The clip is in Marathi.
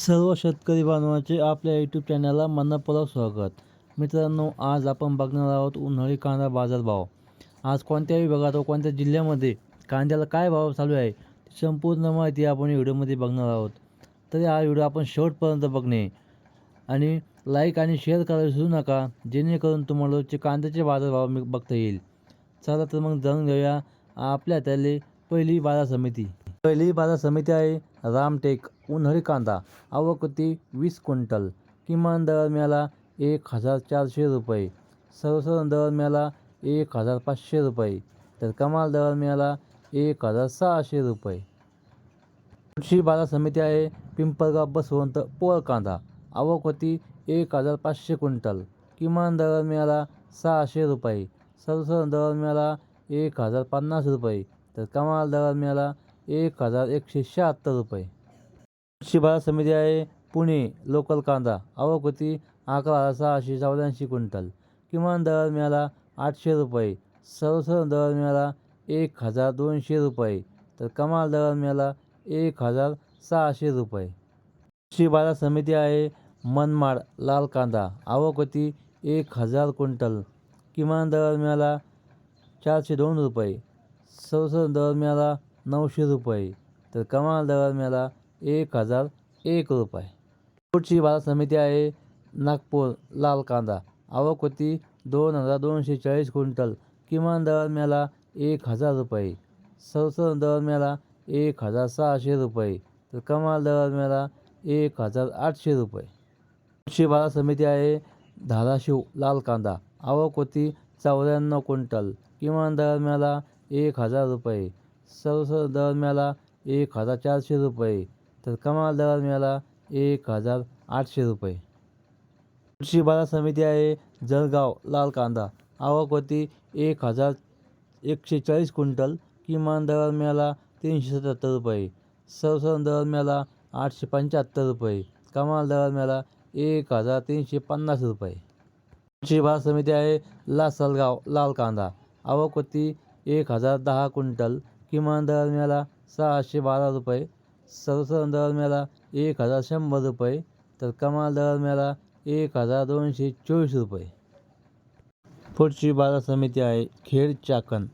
सर्व शेतकरी बांधवांचे आपल्या यूट्यूब चॅनलला मनपूर्वक स्वागत. मित्रांनो आज आपण बघणार आहोत उन्हाळी कांदा बाजारभाव आज कोणत्या विभागात व कोणत्या जिल्ह्यामध्ये कांद्याला काय भाव चालू आहे ती संपूर्ण माहिती आपण व्हिडिओमध्ये बघणार आहोत. तरी हा व्हिडिओ आपण शेवटपर्यंत बघणे. आणि लाईक आणि शेअर करायला विसरू नका जेणेकरून तुम्हाला रोजचे कांद्याचे बाजारभाव मी बघता येईल. चला तर मग जाणून घेऊया आपल्या त्याले पहिली बाजार समिती. पहिली बाजार समिती आहे रामटेक उन्हाळी कांदा आवक होती वीस क्विंटल. किमान दर मिळाला एक हजार चारशे रुपये. सर्वसाधारण दर मिळाला एक हजार पाचशे रुपये. तर कमाल दर मिळाला एक हजार सहाशे रुपये. कृषी बाजार समिती आहे पिंपळगाव बसवंत पोळ कांदा आवक होती एक हजार पाचशे क्विंटल. किमान दर मिळाला सहाशे रुपये. सर्वसाधारण दर मिळाला एक हजार पन्नास रुपये. तर कमाल दर मिळाला एक हजार एकशे शहात्तर रुपये. कृषी बाजार समिती आहे पुणे लोकल कांदा. आवक होती अकरा हजार सहाशे चौऱ्याऐंशी क्विंटल. किमान दर मिळाला आठशे रुपये. सर्वसाधारण दर मिळाला एक हजार दोनशे रुपये. तर कमाल दर मिळाला एक हजार सहाशे रुपये. कृषी बाजार समिती आहे मनमाड लाल कांदा. आवक होती एक हजार क्विंटल. किमान दर मिळाला चारशे दोन रुपये. सर्वसाधारण दर मिळाला नऊशे रुपये. तर कमाल दर मिळाला एक हजार एक रुपये. पुढची बाजार समिती आहे नागपूर लाल कांदा आवक होती दोन हजार दोनशे चाळीस क्विंटल. किमान दर मिळाला एक हजार रुपये. सर्वसाधारण दर मिळाला एक हजार सहाशे रुपये. तर कमाल दर मिळाला एक हजार आठशे रुपये. पुढची बाजार समिती आहे धाराशिव लाल कांदा आवक होती चौऱ्याण्णव क्विंटल. किमान दर मिळाला एक हजार रुपये. सर्वसर दर मिळाला एक हजार चारशे रुपये तर कमाल दर मिळाला एक हजार आठशे रुपये. कृषी बाजार समिती आहे जळगाव लाल कांदा आवक होती एक हजार एकशे चाळीस क्विंटल किमान दर मिळाला तीनशे सत्याहत्तर रुपये सर्वसाधारण दर मिळाला आठशे पंच्याहत्तर रुपये कमाल दर मिळाला एक हजार तीनशे पन्नास रुपये. कृषी बाजार समिती आहे लासलगाव लाल कांदा आवक होती एक हजार दहा क्विंटल किमान दरम्याला मिळाला सहाशे बारा रुपये सर्वसाधारण दरम्याला मिळाला एक हजार शंभर रुपये तर कमाल दरम्याला मिळाला एक हजार दोनशे चोवीस रुपये. पुढची बाजार समिती आहे खेड चाकण.